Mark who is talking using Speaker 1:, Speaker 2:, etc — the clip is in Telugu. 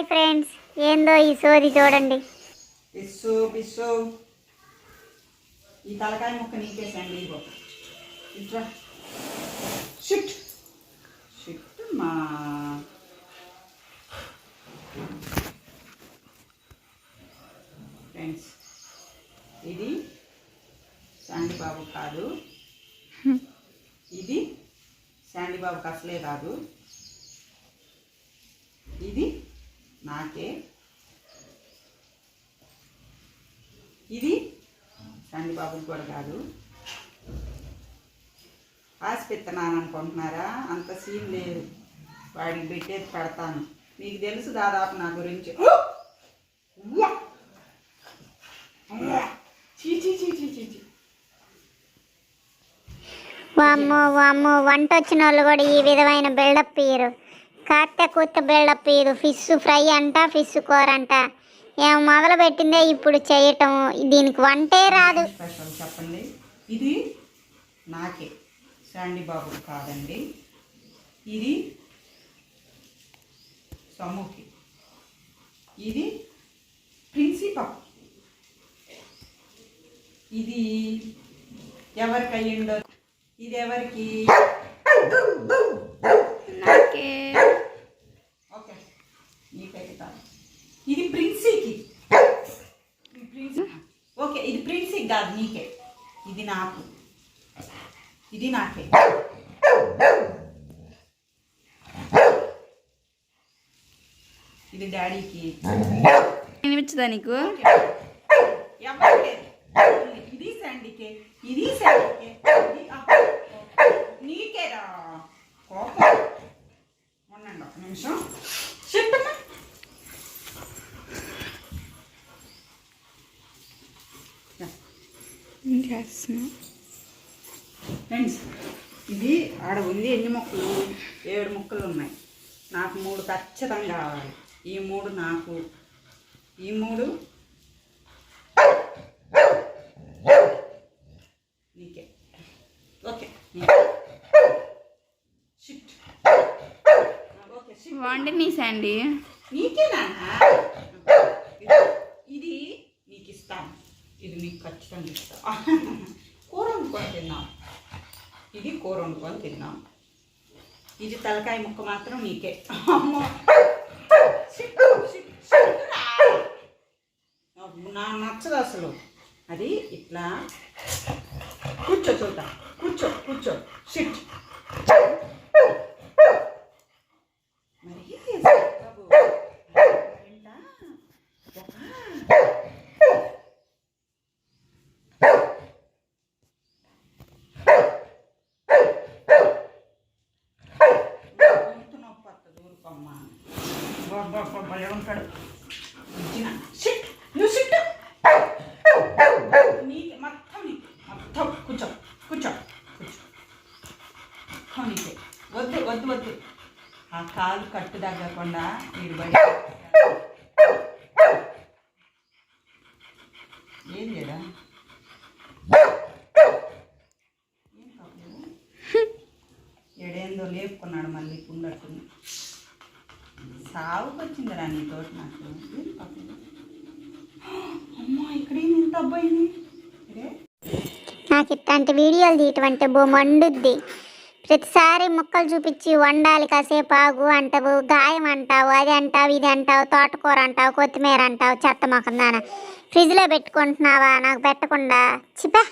Speaker 1: Hi friends. ఏందో ఈ సోది చూడండి.
Speaker 2: పిస్సు పిస్సు. ఈ తలకాయ ముక్క నీకేసండి ఇగో ఇట్రా. షిట్. షిట్ మా. ఫ్రెండ్స్ ఇది శాండీ బాబు కాదు. ఇది శాండీ బాబుకి అసలే కాదు. ఇది నాకే. ఇది శాండీ బాబుకి కూడా కాదు. ఆసిపెత్తనాను అనుకుంటున్నారా? అంత సీన్ లేదు. వాడికి పెట్టేది పెడతాను. మీకు తెలుసు దాదాపు నా గురించి.
Speaker 1: వామ్మో వామ్మో వంట వచ్చిన వాళ్ళు కూడా ఈ విధమైన బిల్డప్ ఇయ్యరు. కాస్త కొత్త బిల్డప్ ఇది ఫిష్ ఫ్రై అంట ఫిష్ కూర అంట. ఏం మొదలు పెట్టిందే ఇప్పుడు చేయటం. దీనికి వంటే రాదు.
Speaker 2: స్పెషల్ చెప్పండి. ఇది నాకే. శాండీ బాబు కాదండి. ఇది సమ్ముకి. ఇది ప్రిన్సిపల్. ఇది ఎవరికి అయ్యిండో ఇది ఎవరికి
Speaker 3: నాకే
Speaker 2: ఓకే నీకైతే కాదు ఇది ప్రిన్సీకి. ఓకే ఇది ప్రిన్సీకి కాదు నీకే. ఇది నాకు. ఇది నాకే. ఇది డాడీకి.
Speaker 3: వినిపించదా నీకు?
Speaker 2: ఇది శాండీకే. ఇది ఆ, నీకేరా? కోపం. ఉండండి ఒక నిమిషం.
Speaker 3: చేస్తున్నా.
Speaker 2: ఫ్రెండ్స్ ఇది ఆడ ఉంది ఎన్ని మొక్కలు? ఏడు మొక్కలు ఉన్నాయి. నాకు మూడు ఖచ్చితంగా కావాలి. ఈ మూడు నాకు. ఈ మూడు నీకే. ఓకే నీకే. షిఫ్ట్ ఓకే షిఫ్ట్
Speaker 3: వండి నీ శాండీ
Speaker 2: నీకే నాన్న ఇది నీకు ఇస్తాను ఇది మీకు ఖచ్చితంగా ఇస్తా. కూర వండుకొని తిన్నాం. ఇది కూర వండుకొని తిన్నాం. ఇది తలకాయ ముక్క మాత్రం నీకే అమ్మో. నా నచ్చదు అసలు. అది ఇట్లా. కూర్చో చూద్దాం. కూర్చో కూర్చో. సిట్ మొత్తం కూర్చో కూర్చో కూర్చో నీకే వద్దు వద్దు వద్దు ఆ కాలు కట్టు తగ్గకుండా మీరు బయట ఏం చేయడా ఏడేందో లేపుకున్నాడు మళ్ళీ కుండట్టుని. సాగుకు వచ్చిందిరా నీ తోటి నాకు. అమ్మా ఇక్కడేం ఇంత అబ్బాయిని?
Speaker 1: నాకు ఇట్లాంటి వీడియోలు తీయటం అంటే బో మండుద్ది. ప్రతిసారి ముక్కలు చూపించి వండాలి కాసేపు ఆగు అంటావు గాయం అంటావు అది అంటావు ఇది అంటావు తోటకూర అంటావు కొత్తిమీర అంటావు చెత్త మొక్కదాన ఫ్రిడ్జ్లో పెట్టుకుంటున్నావా? నాకు పెట్టకుండా. చిపా.